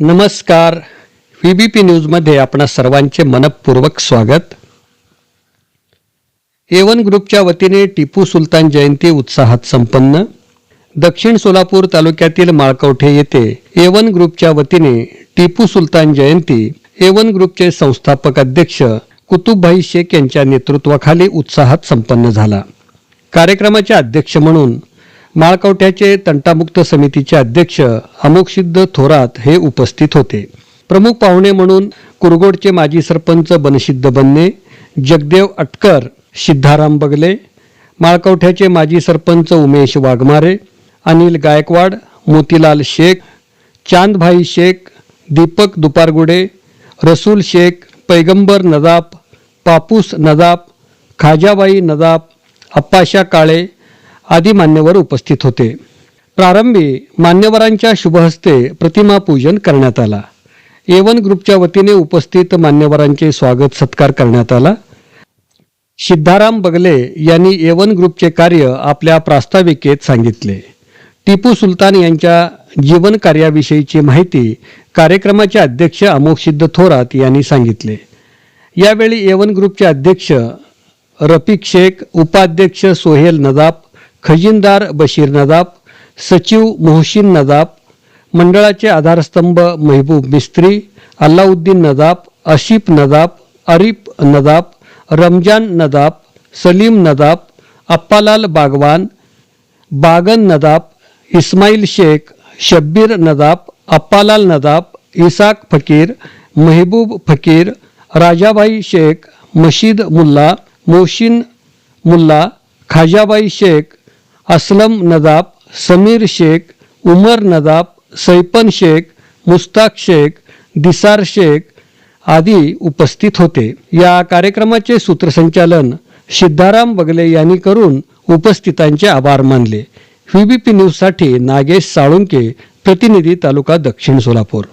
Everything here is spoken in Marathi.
नमस्कार. व्ही बी पी न्यूजमध्ये आपणा सर्वांचे मनपूर्वक स्वागत. एवन ग्रुपच्या वतीने टिपू सुलतान जयंती उत्साहात संपन्न. दक्षिण सोलापूर तालुक्यातील माळकवठे येथे एवन ग्रुपच्या वतीने टिपू सुलतान जयंती एवन ग्रुपचे संस्थापक अध्यक्ष कुतुबभाई शेख यांच्या नेतृत्वाखाली उत्साहात संपन्न झाला. कार्यक्रमाचे अध्यक्ष म्हणून माळकवठ्याचे तंटामुक्त समितीचे अध्यक्ष अमोकसिद्ध थोरात हे उपस्थित होते. प्रमुख पाहुणे म्हणून कुरगोडचे माजी सरपंच बनसिद्ध बन्ने जगदेव अटकर सिद्धाराम बगले माळकवठ्याचे माजी सरपंच उमेश वाघमारे अनिल गायकवाड मोतीलाल शेख चांदभाई शेख दीपक दुपारगुडे रसूल शेख पैगंबर नदाप पापूस नदाप खाजाबाई नदाप अप्पाशा काळे आदी मान्यवर उपस्थित होते. प्रारंभी मान्यवरांच्या शुभहस्ते प्रतिमा पूजन करण्यात आला. ए वन ग्रुपच्या वतीने उपस्थित मान्यवरांचे स्वागत सत्कार करण्यात आला. सिद्धाराम बगले यांनी ए वन ग्रुपचे कार्य आपल्या प्रास्ताविकेत सांगितले. टिपू सुलतान यांच्या जीवन कार्याविषयीची माहिती कार्यक्रमाचे अध्यक्ष अमोकसिद्ध थोरात यांनी सांगितले. यावेळी ए वन ग्रुपचे अध्यक्ष रफिक शेख उपाध्यक्ष सोहेल नदाब खजिनदार बशीर नदाब सचिव मोहसिन नदाब मंडळाचे आधारस्तंभ महबूब मिस्त्री अल्लाउद्दीन नदाब अशिफ नदाब अरिफ नदाब रमजान नदाब सलीम नदाब अप्पालाल बागवान बागन नदाब इस्माईल शेख शब्बीर नदाब अप्पालाल नदाब इसाक फकीर महबूब फकीर राजाबाई शेख मशीद मुल्ला मोहसिन मुल्ला खाजाबाई शेख असलम नदाब समीर शेख उमर नदाब सैपन शेख मुस्ताक शेख दिसार शेख आदी उपस्थित होते. या कार्यक्रमाचे सूत्रसंचालन सिद्धाराम बगले यांनी करून उपस्थितांचे आभार मानले. व्हीबीपी न्यूजसाठी नागेश साळुंके प्रतिनिधी तालुका दक्षिण सोलापूर.